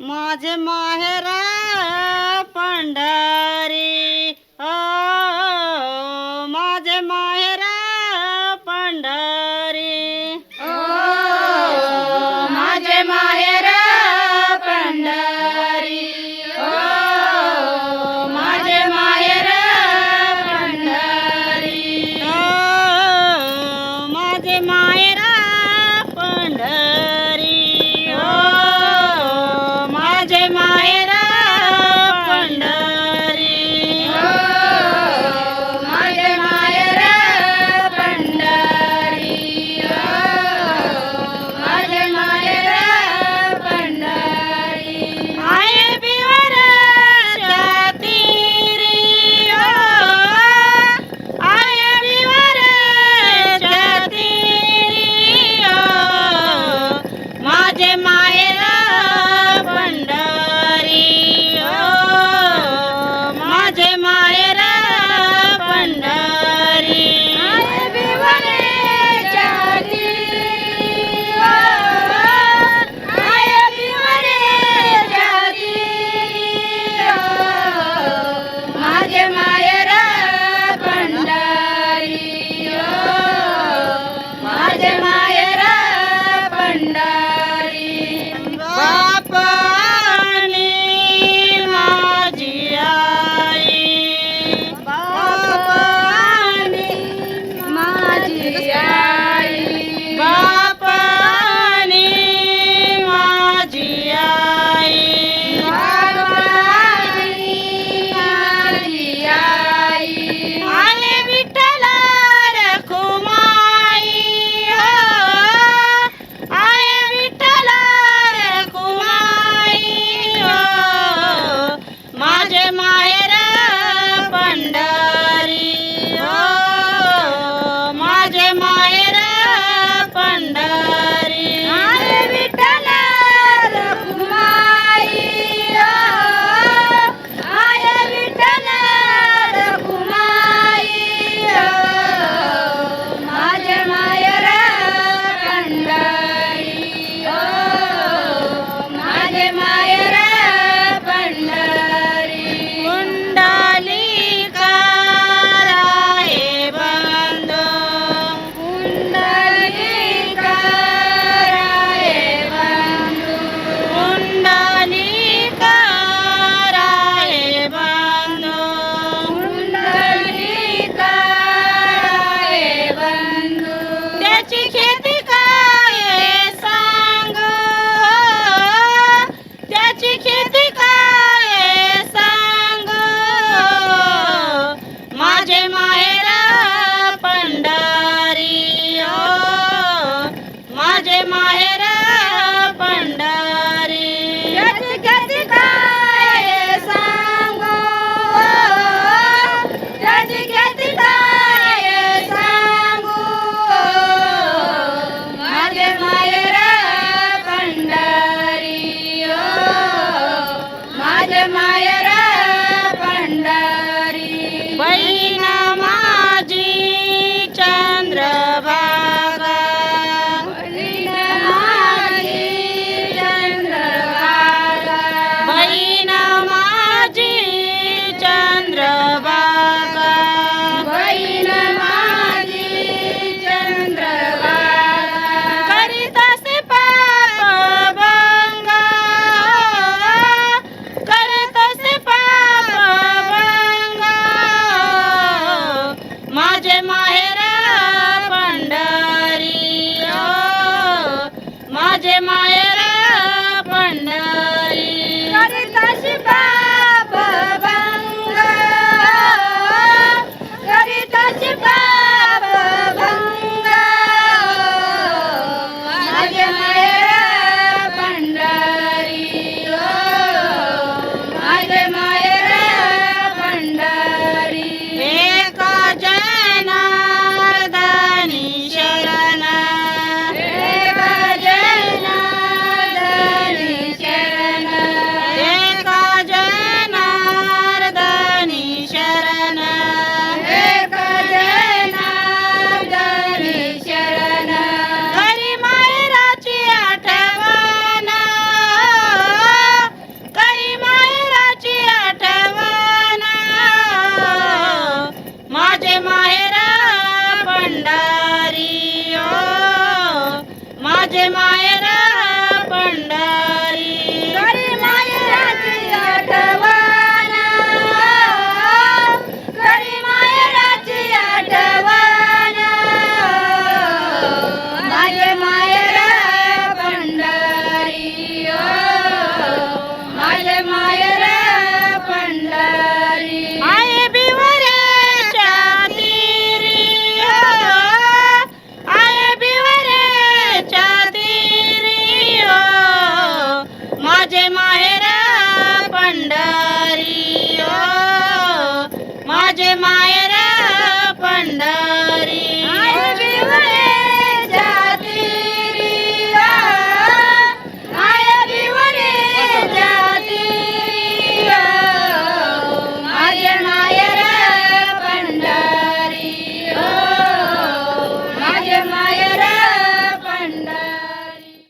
माझे माहेरा पंढरी. ओ माझे माहेरा पंढरी. ओ माझे माहेर Maeda. Candy? पंढरी ओ माझे माहेर पंढरी